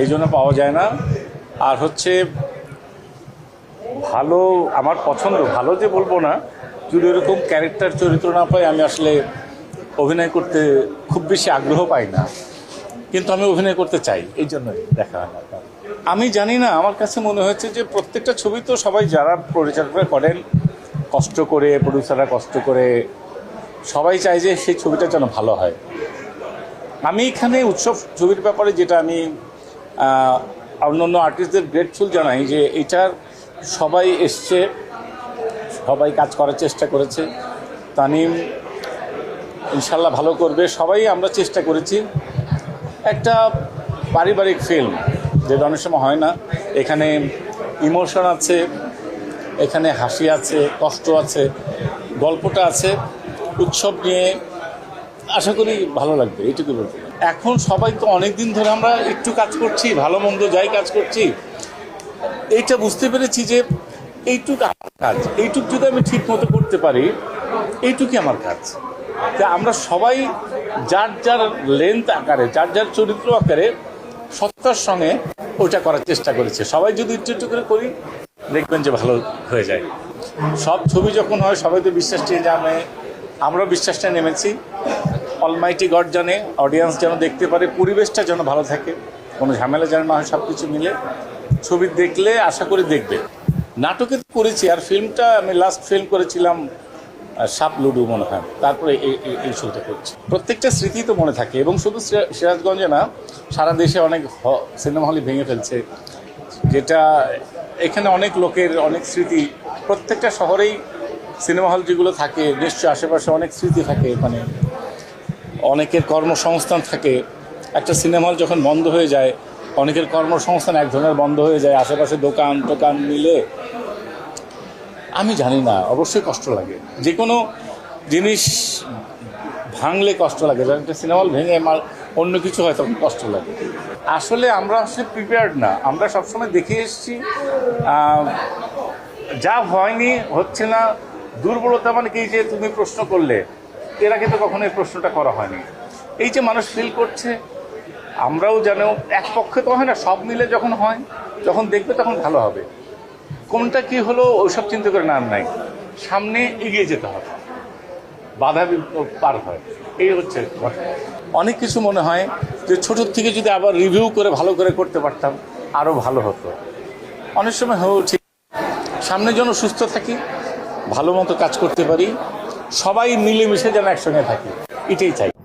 এই জন্য পাওয়া যায় না। আর হচ্ছে, ভালো, আমার পছন্দ, ভালো যে বলব না, যদি এরকম ক্যারেক্টার চরিত্র না পাই, আমি আসলে অভিনয় করতে খুব বেশি আগ্রহ পাই না। কিন্তু আমি অভিনয় করতে চাই, এই জন্যই দেখা। হয় আমি জানি না, আমার কাছে মনে হয়েছে যে প্রত্যেকটা ছবি তো সবাই যারা পরিচালনা করেন, কষ্ট করে প্রডিউসাররা কষ্ট করে, সবাই চায় যে সেই ছবিটা যেন ভালো হয়। আমি এখানে উৎসব ছবির ব্যাপারে যেটা আমি অন্যান্য আর্টিস্টদের গ্রেটফুল জানাই যে এটার সবাই এসছে, সবাই কাজ করার চেষ্টা করেছে। তানিম ইনশাল্লাহ ভালো করবে। সবাই আমরা চেষ্টা করেছি। একটা পারিবারিক ফিল্ম যেটা অনেক সময় হয় না, এখানে ইমোশন আছে, এখানে হাসি আছে, কষ্ট আছে, গল্পটা আছে, উৎসব নিয়ে আশা করি ভালো লাগবে, এইটুকু বলতে এখন সবাই তো অনেক দিন ধরে আমরা একটু কাজ করছি, ভালো মন্দ যাই কাজ করছি। এইটা বুঝতে পেরেছি যে এইটুক আমার কাজ, এইটুক যদি আমি ঠিক মতো করতে পারি, এইটুকুই আমার কাজ। যে আমরা সবাই যার যার লেন্থ আকারে, যার যার চরিত্র আকারে সত্তার সঙ্গে ওইটা করার চেষ্টা করেছে। সবাই যদি একটু একটু করে করি, দেখবেন যে ভালো হয়ে যায়। সব ছবি যখন হয়, সবাই তো বিশ্বাস নিয়ে জানে আমরাও বিশ্বাসটা নেমেছি। অলমাইটি গড জানে অডিয়েন্স যেন দেখতে পারে, পরিবেশটা যেন ভালো থাকে, কোনো ঝামেলা যেন না হয় সব কিছু মিলে ছবি দেখলে আশা করি দেখবে। নাটকে করেছি, আর ফিল্মটা আমি লাস্ট ফিল্ম করেছিলাম সাপ লুডু মনে হয়, তারপরে এই- ছবিটা করছি। প্রত্যেকটা স্মৃতি তো মনে থাকে, এবং শুধু সিরাজগঞ্জে না, সারা দেশে অনেক সিনেমা হলে ভেঙে ফেলছে, যেটা এখানে অনেক লোকের অনেক স্মৃতি, প্রত্যেকটা শহরেই সিনেমা হল যেগুলো থাকে, নিশ্চয়ই আশেপাশে অনেক স্মৃতি থাকে এখানে অনেকের কর্মসংস্থান থাকে। একটা সিনেমা হল যখন বন্ধ হয়ে যায়, অনেকের কর্মসংস্থান এক ধরনের বন্ধ হয়ে যায়, আশেপাশে দোকান টোকান মিলে। আমি জানি না, অবশ্যই কষ্ট লাগে। যে কোনো জিনিস ভাঙলে কষ্ট লাগে, যখন একটা সিনেমা হল ভেঙে আমার অন্য কিছু হয়, তখন কষ্ট লাগে। আসলে আমরা আসলে প্রিপেয়ার্ড না। আমরা সবসময় দেখে এসেছি যা হয়নি হচ্ছে না। দুর্বলতা মানে কি যে তুমি প্রশ্ন করলে এর আগে তো কখনো এই প্রশ্নটা করা হয়নি। এই যে মানুষ ফিল করছে, আমরাও যেন এক পক্ষে তো হয় না, সব মিলে যখন হয়, যখন দেখবে তখন ভালো হবে। কোনটা কি হলো ওইসব চিন্তা করে নাম নাই। সামনে এগিয়ে যেতে হবে। বাধা পার হয়। এই হচ্ছে। অনেক কিছু মনে হয় যে ছোটোর থেকে যদি আবার রিভিউ করে, ভালো করে করতে পারতাম আরও ভালো হতো। অনেক সময় হয়ে ঠিক, সামনে যেন সুস্থ থাকি, ভালো মতো কাজ করতে পারি সবাই মিলেমিশে যেন একসঙ্গে থাকি এটাই চাই।